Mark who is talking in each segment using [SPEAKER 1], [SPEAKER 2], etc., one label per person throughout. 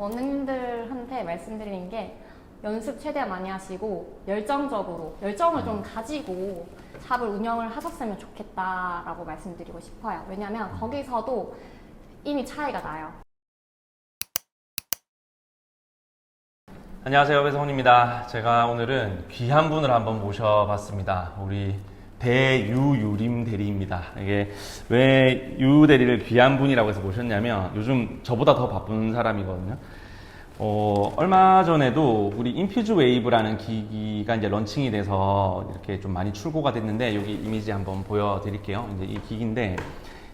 [SPEAKER 1] 원님들한테 말씀드리는 게 연습 최대한 많이 하시고 열정적으로 열정을 좀 가지고 샵을 운영을 하셨으면 좋겠다라고 말씀드리고 싶어요. 왜냐면 거기서도 이미 차이가 나요.
[SPEAKER 2] 안녕하세요 배성훈입니다. 제가 오늘은 귀한 분을 한번 모셔봤습니다. 우리 배유유림 대리입니다. 이게 왜 유 대리를 귀한 분이라고 해서 모셨냐면 요즘 저보다 더 바쁜 사람이거든요. 어, 얼마 전에도 우리 인퓨즈 웨이브라는 기기가 이제 런칭이 돼서 이렇게 좀 많이 출고가 됐는데 여기 이미지 한번 보여드릴게요. 이제 이 기기인데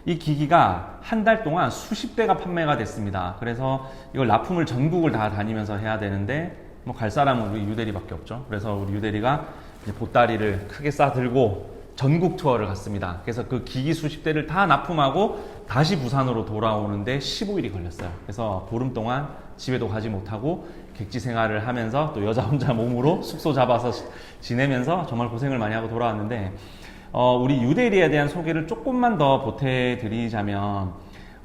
[SPEAKER 2] 이 기기가 한 달 동안 수십 대가 판매가 됐습니다. 그래서 이걸 납품을 전국을 다 다니면서 해야 되는데 뭐 갈 사람은 우리 유대리밖에 없죠. 그래서 우리 유대리가 보따리를 크게 싸들고 전국 투어를 갔습니다. 그래서 그 기기 수십 대를 다 납품하고 다시 부산으로 돌아오는데 15일이 걸렸어요. 그래서 보름 동안 집에도 가지 못하고 객지 생활을 하면서 또 여자 혼자 몸으로 숙소 잡아서 지내면서 정말 고생을 많이 하고 돌아왔는데 어, 우리 유대리에 대한 소개를 조금만 더 보태드리자면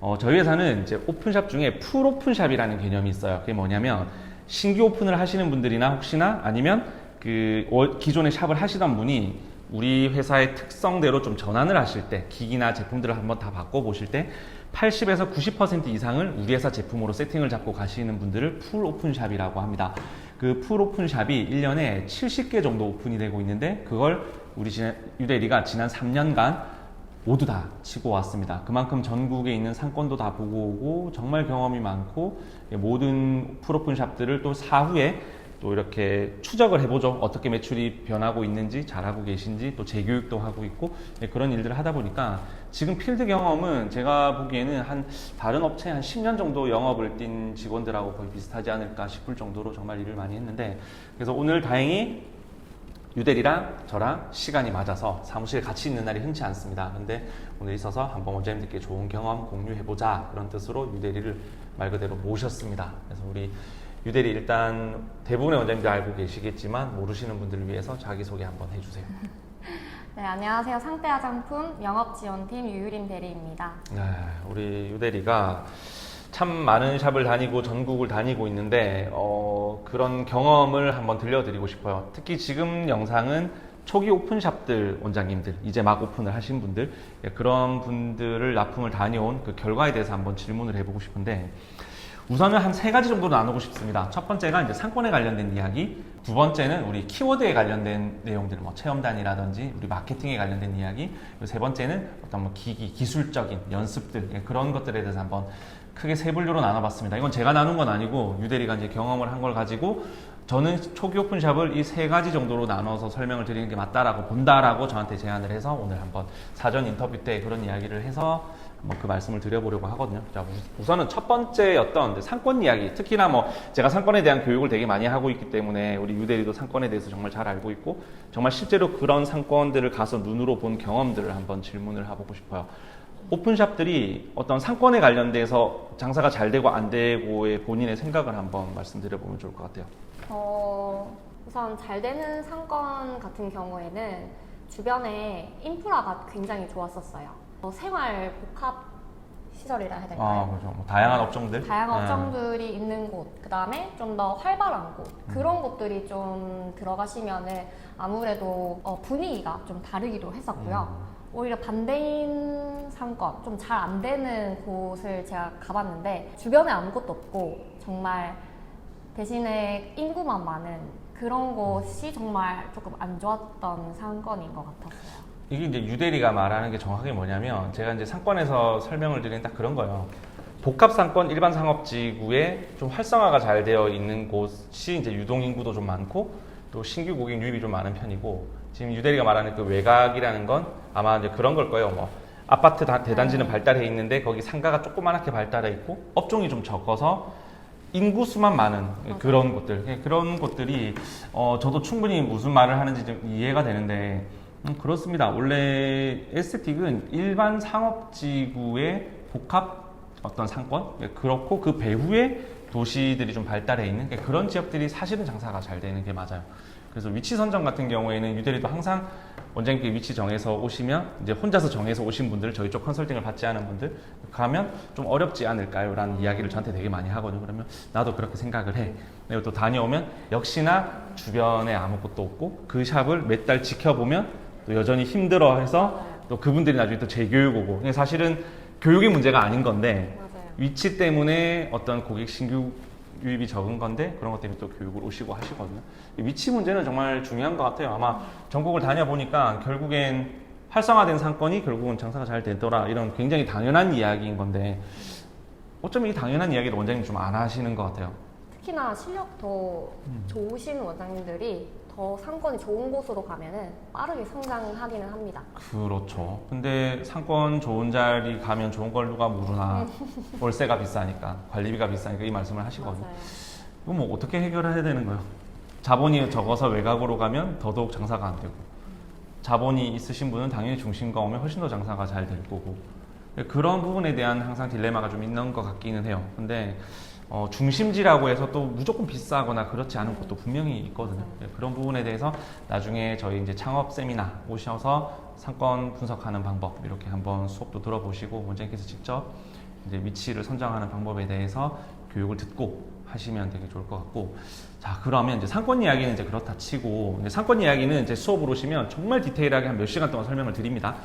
[SPEAKER 2] 어, 저희 회사는 이제 오픈샵 중에 풀 오픈샵이라는 개념이 있어요. 그게 뭐냐면 신규 오픈을 하시는 분들이나 혹시나 아니면 그 월- 기존에 샵을 하시던 분이 우리 회사의 특성대로 좀 전환을 하실 때 기기나 제품들을 한번 다 바꿔 보실 때 80에서 90% 이상을 우리 회사 제품으로 세팅을 잡고 가시는 분들을 풀 오픈샵이라고 합니다. 그 풀 오픈샵이 1년에 70개 정도 오픈이 되고 있는데 그걸 우리 유대리가 지난 3년간 모두 다 치고 왔습니다. 그만큼 전국에 있는 상권도 다 보고 오고 정말 경험이 많고 모든 풀오픈 샵들을 또 사후에 또 이렇게 추적을 해보죠. 어떻게 매출이 변하고 있는지 잘하고 계신지 또 재교육도 하고 있고 네, 그런 일들을 하다 보니까 지금 필드 경험은 제가 보기에는 한 다른 업체 한 10년 정도 영업을 뛴 직원들하고 거의 비슷하지 않을까 싶을 정도로 정말 일을 많이 했는데 그래서 오늘 다행히 유대리랑 저랑 시간이 맞아서 사무실에 같이 있는 날이 흔치 않습니다. 근데 오늘 있어서 한번 원장님들께 좋은 경험 공유해보자 그런 뜻으로 유대리를 말 그대로 모셨습니다. 그래서 우리 유대리 일단 대부분의 원장님들 알고 계시겠지만 모르시는 분들을 위해서 자기소개 한번 해주세요.
[SPEAKER 1] 네, 안녕하세요. 상대 화장품 영업지원팀 유유림 대리입니다.
[SPEAKER 2] 네, 우리 유대리가 참 많은 샵을 다니고 전국을 다니고 있는데 어, 그런 경험을 한번 들려드리고 싶어요. 특히 지금 영상은 초기 오픈샵들 원장님들 이제 막 오픈을 하신 분들 예, 그런 분들을 납품을 다녀온 그 결과에 대해서 한번 질문을 해보고 싶은데 우선은 한 세 가지 정도 나누고 싶습니다. 첫 번째가 이제 상권에 관련된 이야기, 두 번째는 우리 키워드에 관련된 내용들, 뭐 체험단이라든지 우리 마케팅에 관련된 이야기, 세 번째는 어떤 뭐 기기, 기술적인 연습들 예, 그런 것들에 대해서 한번 크게 세 분류로 나눠봤습니다. 이건 제가 나눈 건 아니고 유대리가 이제 경험을 한 걸 가지고 저는 초기 오픈샵을 이 세 가지 정도로 나눠서 설명을 드리는 게 맞다라고 본다라고 저한테 제안을 해서 오늘 한번 사전 인터뷰 때 그런 이야기를 해서 한번 그 말씀을 드려보려고 하거든요. 자, 우- 우선은 첫 번째였던 상권 이야기. 특히나 뭐 제가 상권에 대한 교육을 되게 많이 하고 있기 때문에 우리 유대리도 상권에 대해서 정말 잘 알고 있고 정말 실제로 그런 상권들을 가서 눈으로 본 경험들을 한번 질문을 해보고 싶어요. 오픈샵들이 어떤 상권에 관련돼서 장사가 잘 되고 안 되고의 본인의 생각을 한번 말씀드려보면 좋을 것 같아요.
[SPEAKER 1] 어, 우선 잘 되는 상권 같은 경우에는 주변에 인프라가 굉장히 좋았었어요. 어, 생활 복합 시설이라 해야 될까요?
[SPEAKER 2] 아, 그렇죠. 뭐 다양한 업종들.
[SPEAKER 1] 다양한
[SPEAKER 2] 네.
[SPEAKER 1] 업종들이 있는 곳, 그 다음에 좀 더 활발한 곳, 그런 곳들이 좀 들어가시면은 아무래도 어, 분위기가 좀 다르기도 했었고요.
[SPEAKER 2] 음.
[SPEAKER 1] 오히려 반대인 상권, 좀 잘 안 되는 곳을 제가 가봤는데 주변에 아무것도 없고 정말 대신에 인구만 많은 그런 곳이 정말 조금 안 좋았던 상권인 것 같았어요.
[SPEAKER 2] 이게 이제 유대리가 말하는 게 정확하게 뭐냐면 제가 이제 상권에서 설명을 드리는 딱 그런 거예요. 복합 상권 일반 상업지구에 좀 활성화가 잘 되어 있는 곳이 이제 유동 인구도 좀 많고 또 신규 고객 유입이 좀 많은 편이고 지금 유대리가 말하는 그 외곽이라는 건 아마 이제 그런 걸 거예요. 뭐 아파트 다- 대단지는 발달해 있는데 거기 상가가 조그맣게 발달해 있고 업종이 좀 적어서 인구 수만 많은 그런 곳들 예, 그런 곳들이 어, 저도 충분히 무슨 말을 하는지 좀 이해가 되는데 음, 그렇습니다. 원래 에스테틱은 일반 상업지구의 복합 어떤 상권 예, 그렇고 그 배후에 도시들이 좀 발달해 있는 예, 그런 지역들이 사실은 장사가 잘 되는 게 맞아요. 그래서 위치 선정 같은 경우에는 유대리도 항상 원장님께 위치 정해서 오시면 이제 혼자서 정해서 오신 분들 저희 쪽 컨설팅을 받지 않은 분들 가면 좀 어렵지 않을까요? 라는 이야기를 저한테 되게 많이 하거든요. 그러면 나도 그렇게 생각을 해. 그리고 또 다녀오면 역시나 주변에 아무것도 없고 그 샵을 몇 달 지켜보면 또 여전히 힘들어 해서 또 그분들이 나중에 또 재교육 오고 근데 사실은 교육의 문제가 아닌 건데
[SPEAKER 1] 맞아요.
[SPEAKER 2] 위치 때문에 어떤 고객 신규 유입이 적은 건데 그런 것 때문에 또 교육을 오시고 하시거든요. 이 위치 문제는 정말 중요한 것 같아요. 아마 전국을 다녀보니까 결국엔 활성화된 상권이 결국은 장사가 잘 되더라 이런 굉장히 당연한 이야기인 건데 어쩌면 이 당연한 이야기를 원장님 좀 안 하시는 것 같아요.
[SPEAKER 1] 특히나 실력 더
[SPEAKER 2] 음.
[SPEAKER 1] 좋으신 원장님들이 더 상권이 좋은 곳으로 가면은 빠르게 성장하기는 합니다.
[SPEAKER 2] 그렇죠. 근데 상권 좋은 자리 가면 좋은 걸 누가 모르나 월세가 비싸니까 관리비가 비싸니까 이 말씀을 하시거든요.
[SPEAKER 1] 맞아요.
[SPEAKER 2] 이거 뭐 어떻게 해결해야 되는 거예요? 자본이 적어서 외곽으로 가면 더더욱 장사가 안 되고 자본이 있으신 분은 당연히 중심가 오면 훨씬 더 장사가 잘 될 거고 그런 부분에 대한 항상 딜레마가 좀 있는 것 같기는 해요. 근데 어, 중심지라고 해서 또 무조건 비싸거나 그렇지 않은 곳도 분명히 있거든요. 네, 그런 부분에 대해서 나중에 저희 이제 창업 세미나 오셔서 상권 분석하는 방법 이렇게 한번 수업도 들어보시고 원장님께서 직접 이제 위치를 선정하는 방법에 대해서 교육을 듣고 하시면 되게 좋을 것 같고 자 그러면 이제 상권 이야기는 이제 그렇다 치고 이제 상권 이야기는 이제 수업으로 오시면 정말 디테일하게 한 몇 시간 동안 설명을 드립니다.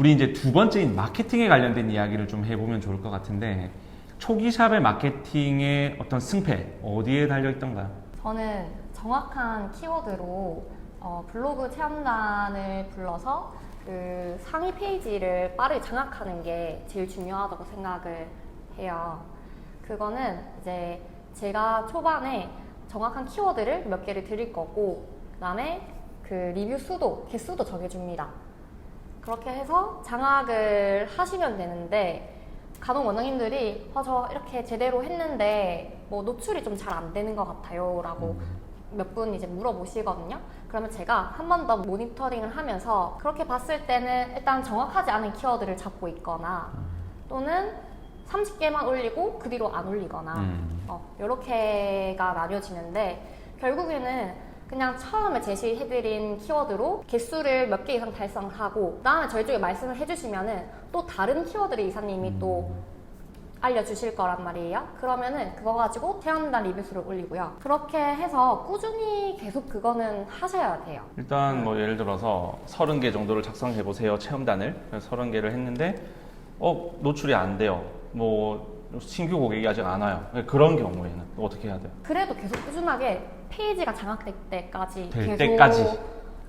[SPEAKER 2] 우리 이제 두 번째인 마케팅에 관련된 이야기를 좀 해보면 좋을 것 같은데 초기 샵의 마케팅의 어떤 승패 어디에 달려 있던가요?
[SPEAKER 1] 저는 정확한 키워드로 어, 블로그 체험단을 불러서 그 상위 페이지를 빠르게 장악하는 게 제일 중요하다고 생각을 해요. 그거는 이제 제가 초반에 정확한 키워드를 몇 개를 드릴 거고, 그 다음에 그 리뷰 수도, 개수도 정해줍니다. 그렇게 해서 장악을 하시면 되는데, 간혹 원장님들이 아, 저 이렇게 제대로 했는데 뭐 노출이 좀 잘 안 되는 것 같아요 라고 몇 분 이제 물어보시거든요 그러면 제가 한 번 더 모니터링을 하면서 그렇게 봤을 때는 일단 정확하지 않은 키워드를 잡고 있거나 또는 30개만 올리고 그 뒤로 안 올리거나
[SPEAKER 2] 음.
[SPEAKER 1] 어, 이렇게가 나뉘어지는데 결국에는 그냥 처음에 제시해드린 키워드로 개수를 몇 개 이상 달성하고 그다음에 저희 쪽에 말씀을 해주시면은 또 다른 키워드를 이사님이 또 알려주실 거란 말이에요. 그러면은 그거 가지고 체험단 리뷰수를 올리고요. 그렇게 해서 꾸준히 계속 그거는 하셔야 돼요.
[SPEAKER 2] 일단 뭐 예를 들어서 30개 정도를 작성해 보세요 체험단을 30개를 했는데 어 노출이 안 돼요 뭐 신규 고객이 아직 안 와요 그런 경우에는 어떻게 해야 돼요?
[SPEAKER 1] 그래도 계속 꾸준하게 페이지가 장악될 때까지
[SPEAKER 2] 될
[SPEAKER 1] 계속
[SPEAKER 2] 때까지.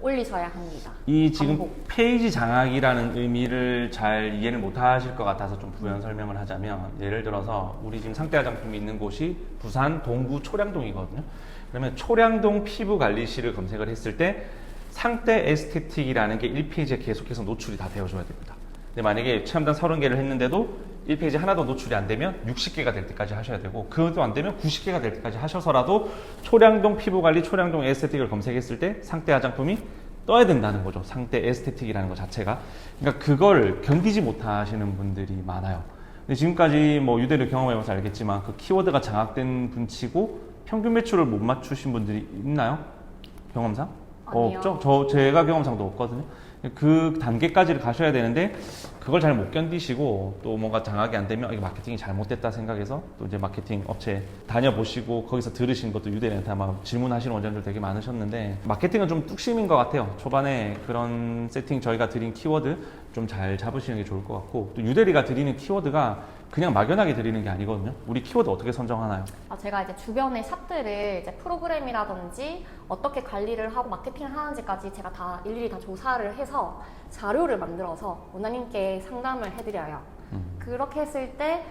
[SPEAKER 1] 올리셔야 합니다.
[SPEAKER 2] 이 지금
[SPEAKER 1] 반복.
[SPEAKER 2] 페이지 장악이라는 의미를 잘 이해를 못 하실 것 같아서 좀 부연 설명을 하자면 예를 들어서 우리 지금 상대 화장품이 있는 곳이 부산 동구 초량동이거든요. 그러면 초량동 피부관리실을 검색을 했을 때 상대 에스테틱이라는 게 1페이지에 계속해서 노출이 다 되어줘야 됩니다. 근데 만약에 체험단 30개를 했는데도 1페이지 하나도 노출이 안 되면 60개가 될 때까지 하셔야 되고 그것도 안 되면 90개가 될 때까지 하셔서라도 초량동 피부관리 초량동 에스테틱을 검색했을 때 상대 화장품이 떠야 된다는 거죠. 상대 에스테틱이라는 것 자체가. 그러니까 그걸 견디지 못하시는 분들이 많아요. 근데 지금까지 뭐 유대를 경험해봐서 알겠지만 그 키워드가 장악된 분치고 평균 매출을 못 맞추신 분들이 있나요? 경험상?
[SPEAKER 1] 아니요.
[SPEAKER 2] 없죠. 저 제가 경험상도 없거든요. 그 단계까지를 가셔야 되는데 그걸 잘 못 견디시고 또 뭔가 장악이 안 되면 이게 마케팅이 잘못됐다 생각해서 또 이제 마케팅 업체 다녀보시고 거기서 들으신 것도 유대리한테 아마 질문하시는 원장님들 되게 많으셨는데 마케팅은 좀 뚝심인 것 같아요. 초반에 그런 세팅 저희가 드린 키워드 좀 잘 잡으시는 게 좋을 것 같고 또 유대리가 드리는 키워드가 그냥 막연하게 드리는 게 아니거든요. 우리 키워드 어떻게 선정하나요?
[SPEAKER 1] 아, 제가 이제 주변의 샵들을 이제 프로그램이라든지 어떻게 관리를 하고 마케팅을 하는지까지 제가 다 일일이 다 조사를 해서 자료를 만들어서 원장님께 상담을 해드려요. 그렇게 했을 때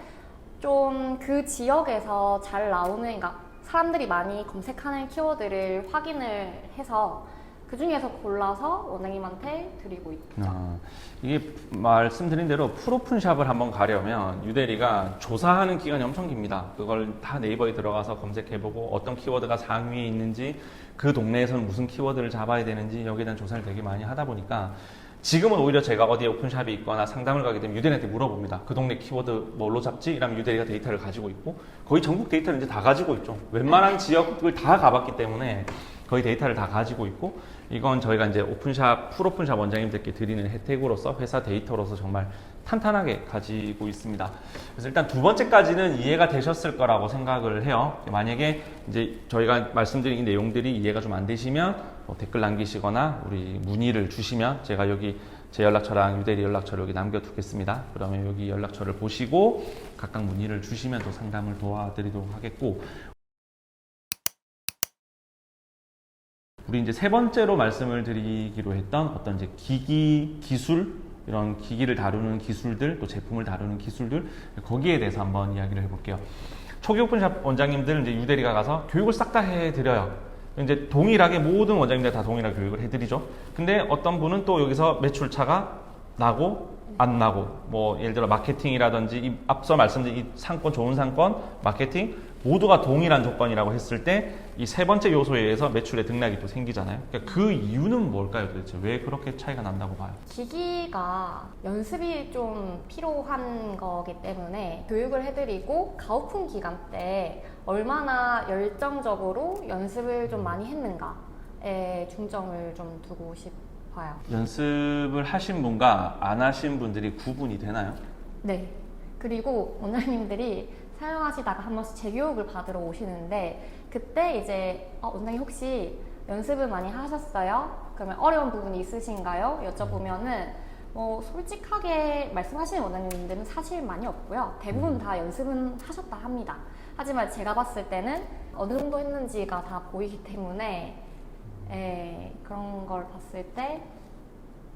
[SPEAKER 1] 좀 그 지역에서 잘 나오는, 그러니까 사람들이 많이 검색하는 키워드를 확인을 해서 그 중에서 골라서 원장님한테 드리고 있죠.
[SPEAKER 2] 아, 이게 말씀드린 대로 프로픈샵을 한번 가려면 유대리가 조사하는 기간이 엄청 깁니다. 그걸 다 네이버에 들어가서 검색해보고 어떤 키워드가 상위에 있는지 그 동네에서는 무슨 키워드를 잡아야 되는지 여기에 대한 조사를 되게 많이 하다 보니까 지금은 오히려 제가 어디에 오픈샵이 있거나 상담을 가게 되면 유대리한테 물어봅니다. 그 동네 키워드 뭘로 잡지? 이러면 유대리가 데이터를 가지고 있고 거의 전국 데이터를 이제 다 가지고 있죠. 웬만한 지역을 다 가봤기 때문에 거의 데이터를 다 가지고 있고 이건 저희가 이제 오픈샵, 풀오픈샵 원장님들께 드리는 혜택으로서 회사 데이터로서 정말 탄탄하게 가지고 있습니다. 그래서 일단 두 번째까지는 이해가 되셨을 거라고 생각을 해요. 만약에 이제 저희가 말씀드린 이 내용들이 이해가 좀 안 되시면 뭐 댓글 남기시거나 우리 문의를 주시면 제가 여기 제 연락처랑 유대리 연락처를 여기 남겨두겠습니다. 그러면 여기 연락처를 보시고 각각 문의를 주시면 또 상담을 도와드리도록 하겠고 우리 이제 세 번째로 말씀을 드리기로 했던 어떤 이제 기기 기술 이런 기기를 다루는 기술들 또 제품을 다루는 기술들 거기에 대해서 한번 이야기를 해볼게요. 초기 오픈샵 원장님들 이제 유대리가 가서 교육을 싹 다 해드려요. 이제 동일하게 모든 원장님들 다 동일하게 교육을 해드리죠. 근데 어떤 분은 또 여기서 매출차가 나고 안 나고 뭐 예를 들어 마케팅이라든지 이 앞서 말씀드린 이 상권 좋은 상권 마케팅 모두가 동일한 조건이라고 했을 때 이 세 번째 요소에 의해서 매출의 등락이 또 생기잖아요. 그러니까 그 이유는 뭘까요, 도대체 왜 그렇게 차이가 난다고 봐요?
[SPEAKER 1] 기기가 연습이 좀 필요한 거기 때문에 교육을 해드리고 가오픈 기간 때 얼마나 열정적으로 연습을 좀 많이 했는가에 중점을 좀 두고 싶어요.
[SPEAKER 2] 연습을 하신 분과 안 하신 분들이 구분이 되나요?
[SPEAKER 1] 네. 그리고 원장님들이 사용하시다가 한 번씩 재교육을 받으러 오시는데 그때 이제 어, 원장님 혹시 연습을 많이 하셨어요? 그러면 어려운 부분이 있으신가요? 여쭤보면은 뭐 솔직하게 말씀하시는 원장님들은 사실 많이 없고요. 대부분 다 연습은 하셨다 합니다. 하지만 제가 봤을 때는 어느 정도 했는지가 다 보이기 때문에 예, 그런 걸 봤을 때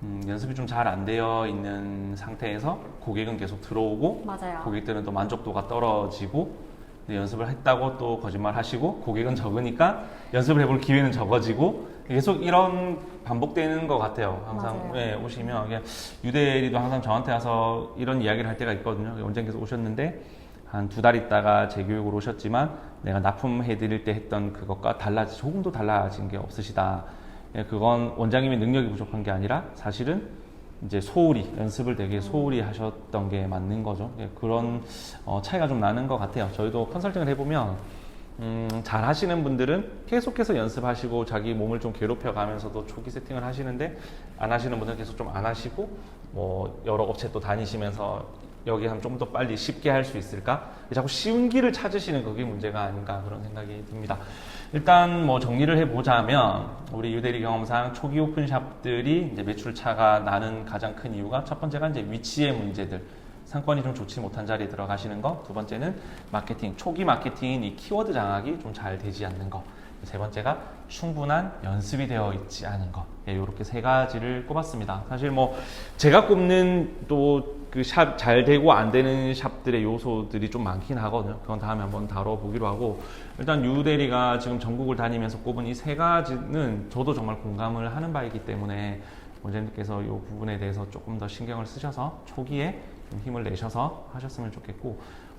[SPEAKER 2] 음, 연습이 좀 잘 안 되어 있는 상태에서 고객은 계속 들어오고
[SPEAKER 1] 맞아요.
[SPEAKER 2] 고객들은 또 만족도가 떨어지고 근데 연습을 했다고 또 거짓말 하시고 고객은 적으니까 연습을 해볼 기회는 적어지고 계속 이런 반복되는 것 같아요. 항상. 예, 오시면 유대리도 항상 저한테 와서 이런 이야기를 할 때가 있거든요. 원장님께서 오셨는데 한 두 달 있다가 재교육으로 오셨지만 내가 납품해 드릴 때 했던 그것과 달라지 조금도 달라진 게 없으시다. 예, 그건 원장님의 능력이 부족한 게 아니라 사실은 이제 소홀히 연습을 되게 소홀히 하셨던 게 맞는 거죠. 예, 그런 어, 차이가 좀 나는 것 같아요. 저희도 컨설팅을 해보면 음, 잘 하시는 분들은 계속해서 연습하시고 자기 몸을 좀 괴롭혀 가면서도 초기 세팅을 하시는데 안 하시는 분들은 계속 좀 안 하시고 뭐 여러 업체 또 다니시면서 여기 하면 좀더 빨리 쉽게 할 수 있을까? 자꾸 쉬운 길을 찾으시는 그게 문제가 아닌가 그런 생각이 듭니다. 일단 뭐 정리를 해보자면 우리 유대리 경험상 초기 오픈샵들이 이제 매출 차가 나는 가장 큰 이유가 첫 번째가 이제 위치의 문제들. 상권이 좀 좋지 못한 자리에 들어가시는 거. 두 번째는 마케팅, 초기 마케팅인 이 키워드 장악이 좀 잘 되지 않는 거. 세 번째가 충분한 연습이 되어 있지 않은 것. 예, 이렇게 세 가지를 꼽았습니다. 사실 뭐 제가 꼽는 또 그 샵 잘 되고 안 되는 샵들의 요소들이 좀 많긴 하거든요. 그건 다음에 한번 다뤄보기로 하고 일단 유 대리가 지금 전국을 다니면서 꼽은 이 세 가지는 저도 정말 공감을 하는 바이기 때문에 원장님께서 이 부분에 대해서 조금 더 신경을 쓰셔서 초기에 좀 힘을 내셔서 하셨으면 좋겠고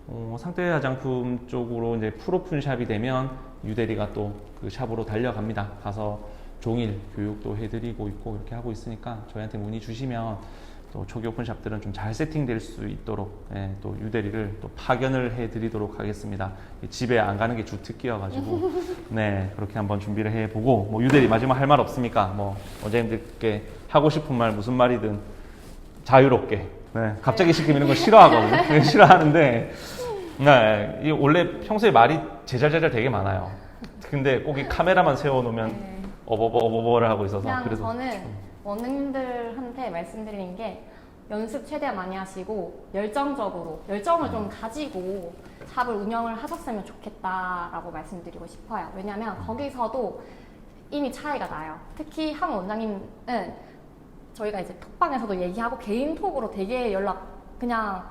[SPEAKER 2] 어, 상태 화장품 쪽으로 이제 풀오픈 샵이 되면 유대리가 또 그 샵으로 달려갑니다. 가서 종일 교육도 해드리고 있고 이렇게 하고 있으니까 저희한테 문의 주시면 또 초기 오픈 샵들은 좀 잘 세팅될 수 있도록 예, 또 유대리를 또 파견을 해드리도록 하겠습니다. 이 집에 안 가는 게 주특기여가지고 네 그렇게 한번 준비를 해보고 뭐 유대리 마지막 할 말 없습니까? 뭐 원장님들께 하고 싶은 말 무슨 말이든 자유롭게. 네, 갑자기 시키면 이런 거 싫어하거든요. 네, 싫어하는데, 네, 이 원래 평소에 말이 제잘제잘 되게 많아요. 근데 꼭 이 카메라만 세워놓으면
[SPEAKER 1] 네.
[SPEAKER 2] 어버버 어버버를 하고 있어서
[SPEAKER 1] 그냥
[SPEAKER 2] 그래서
[SPEAKER 1] 저는 원장님들한테 말씀드리는 게 연습 최대한 많이 하시고 열정적으로 열정을 좀 가지고 샵을 운영을 하셨으면 좋겠다라고 말씀드리고 싶어요. 왜냐하면 거기서도 이미 차이가 나요. 특히 한 원장님은 저희가 이제 톡방에서도 얘기하고 개인톡으로 되게 연락 그냥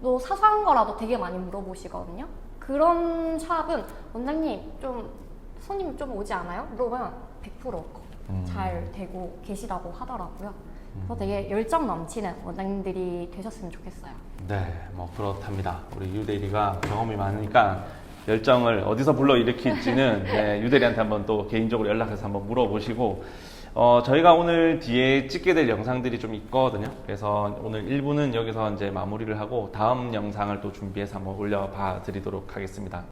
[SPEAKER 1] 뭐 사소한 거라도 되게 많이 물어보시거든요. 그런 샵은 원장님 좀 손님 좀 오지 않아요? 물어보면 100%잘 되고 계시다고 하더라고요. 그래서 되게 열정 넘치는 원장님들이 되셨으면 좋겠어요.
[SPEAKER 2] 네, 뭐 그렇답니다. 우리 유대리가 경험이 많으니까 열정을 어디서 불러 일으킬지는 네, 유대리한테 한번 또 개인적으로 연락해서 한번 물어보시고 어, 저희가 오늘 뒤에 찍게 될 영상들이 좀 있거든요. 그래서 오늘 1부는 여기서 이제 마무리를 하고 다음 영상을 또 준비해서 한번 올려봐 드리도록 하겠습니다.